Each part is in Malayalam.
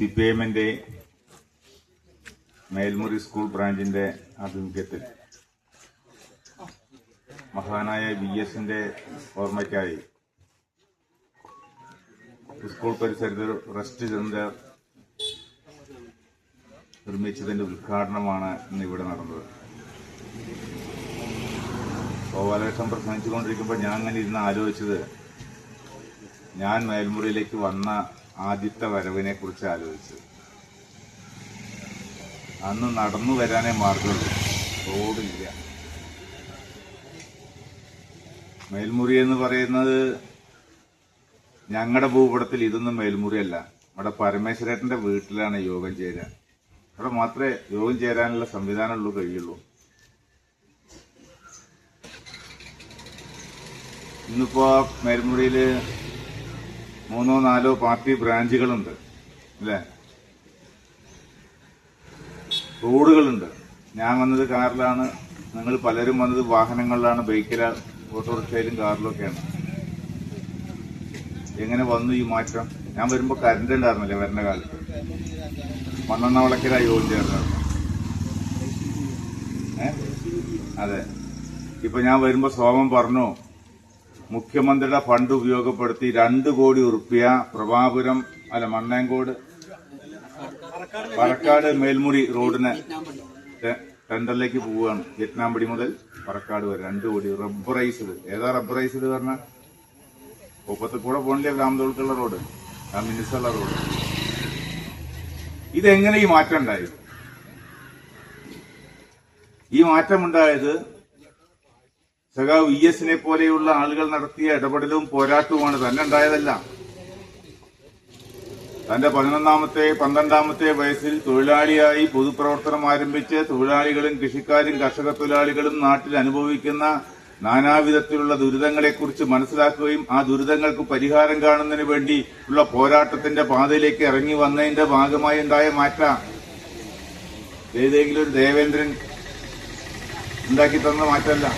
സി പി എമ്മിന്റെ മേൽമുറി സ്കൂൾ ബ്രാഞ്ചിന്റെ ആഭിമുഖ്യത്തിൽ. മഹാനായ വി എസിന്റെ ഓർമ്മയ്ക്കായി സ്കൂൾ പരിസരത്ത് റെസ്റ്റ് സെന്റർ നിർമ്മിച്ചതിന്റെ ഉദ്ഘാടനമാണ് ഇന്ന് ഇവിടെ നടന്നത്. ഗോപാലകൃഷ്ണൻ പ്രസംഗിച്ചുകൊണ്ടിരിക്കുമ്പോൾ ഞാൻ അങ്ങനെ ഇരുന്ന് ആലോചിച്ചത് ഞാൻ മേൽമുറിയിലേക്ക് വന്ന ആദ്യത്തെ വരവിനെ കുറിച്ച് ആലോചിച്ചത് അന്ന് നടന്നു വരാനേ മാർഗമുള്ളൂ. റോഡില്ല. മേൽമുറി എന്ന് പറയുന്നത് ഞങ്ങളുടെ ഭൂപടത്തിൽ ഇതൊന്നും മേൽമുറിയല്ല. അവിടെ പരമേശ്വരേട്ടന്റെ വീട്ടിലാണ് യോഗം ചേരാൻ. അവിടെ മാത്രമേ യോഗം ചേരാനുള്ള സംവിധാനമുള്ളൂ കഴിയുള്ളൂ. ഇന്നിപ്പോ മേൽമുറിയിൽ മൂന്നോ നാലോ പാർട്ടി ബ്രാഞ്ചുകളുണ്ട് അല്ലേ? റോഡുകളുണ്ട്. ഞാൻ വന്നത് കാറിലാണ് നിങ്ങൾ പലരും വന്നത് വാഹനങ്ങളിലാണ് ബൈക്കിലാണ് ഓട്ടോറിക്ഷയിലും കാറിലൊക്കെയാണ്. എങ്ങനെ വന്നു ഈ മാറ്റം? ഞാൻ വരുമ്പോൾ കരണ്ട് ഉണ്ടായിരുന്നില്ലേ വരുന്ന കാലത്ത്? മണ്ണെണ്ണ വിളക്കിലായി യോഗം ചേർന്നായിരുന്നു ഏ? അതെ. ഇപ്പൊ ഞാൻ വരുമ്പോ സോമം പറഞ്ഞു മുഖ്യമന്ത്രിയുടെ ഫണ്ട് ഉപയോഗപ്പെടുത്തി രണ്ട് കോടി ഉറുപ്പ്യ പ്രഭാപുരം അല്ല മണ്ണേങ്കോട് പറക്കാട് മേൽമുറി റോഡിന് ടെൻഡറിലേക്ക് പോവുകയാണ്. വിയറ്റ്നാംപടി മുതൽ പറക്കാട് വരെ രണ്ട് കോടി റബ്ബറൈസ്ഡ് ഏതാ റബ്ബറൈസ്ഡ് പറഞ്ഞ? ഒപ്പത്തിൽ കൂടെ പോകണില്ലേ രാമതോൾക്കുള്ള റോഡ് ആ മിനിസുള്ള റോഡ്. ഇതെങ്ങനെ ഈ മാറ്റം ഉണ്ടായി ഈ മാറ്റമുണ്ടായത് സഖാവ് ഇ എസിനെ പോലെയുള്ള ആളുകൾ നടത്തിയ ഇടപെടലും പോരാട്ടവുമാണ് തന്നെ ഉണ്ടായതല്ല. തന്റെ പതിനൊന്നാമത്തെ പന്ത്രണ്ടാമത്തെ വയസ്സിൽ തൊഴിലാളിയായി പൊതുപ്രവർത്തനം ആരംഭിച്ച് തൊഴിലാളികളും കൃഷിക്കാരും കർഷക തൊഴിലാളികളും നാട്ടിൽ അനുഭവിക്കുന്ന നാനാവിധത്തിലുള്ള ദുരിതങ്ങളെക്കുറിച്ച് മനസ്സിലാക്കുകയും ആ ദുരിതങ്ങൾക്ക് പരിഹാരം കാണുന്നതിന് വേണ്ടി ഉള്ള പോരാട്ടത്തിന്റെ പാതയിലേക്ക് ഇറങ്ങി വന്നതിന്റെ ഭാഗമായി ഉണ്ടായ മാറ്റം. ഏതെങ്കിലും ഒരു ദേവേന്ദ്രൻ ഉണ്ടാക്കി തന്ന മാറ്റമല്ല.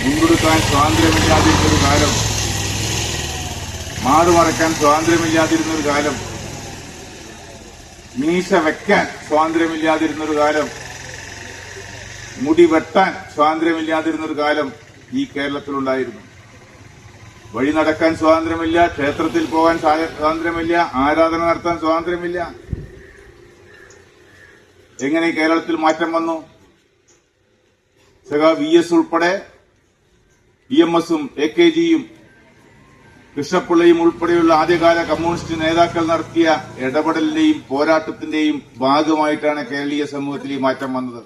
മുൻകൊടുക്കാൻ സ്വാതന്ത്ര്യമില്ലാതിരുന്നൊരു കാലം. മാറുമറക്കാൻ സ്വാതന്ത്ര്യമില്ലാതിരുന്നൊരു കാലം. മീശ വെക്കാൻ സ്വാതന്ത്ര്യമില്ലാതിരുന്നൊരു കാലം. മുടി വെട്ടാൻ സ്വാതന്ത്ര്യമില്ലാതിരുന്നൊരു കാലം ഈ കേരളത്തിലുണ്ടായിരുന്നു. വഴി നടക്കാൻ സ്വാതന്ത്ര്യമില്ല ക്ഷേത്രത്തിൽ പോകാൻ സ്വാ- സ്വാതന്ത്ര്യമില്ല ആരാധന നടത്താൻ സ്വാതന്ത്ര്യമില്ല. എങ്ങനെ കേരളത്തിൽ മാറ്റം വന്നു? സഖാ വി എസ് ഉൾപ്പെടെ ഇ എം എസും എ കെ ജിയും കൃഷ്ണപിള്ളയും ഉൾപ്പെടെയുള്ള ആദ്യകാല കമ്മ്യൂണിസ്റ്റ് നേതാക്കൾ നടത്തിയ ഇടപെടലിന്റെയും പോരാട്ടത്തിന്റെയും ഭാഗമായിട്ടാണ് കേരളീയ സമൂഹത്തിൽ ഈ മാറ്റം വന്നത്.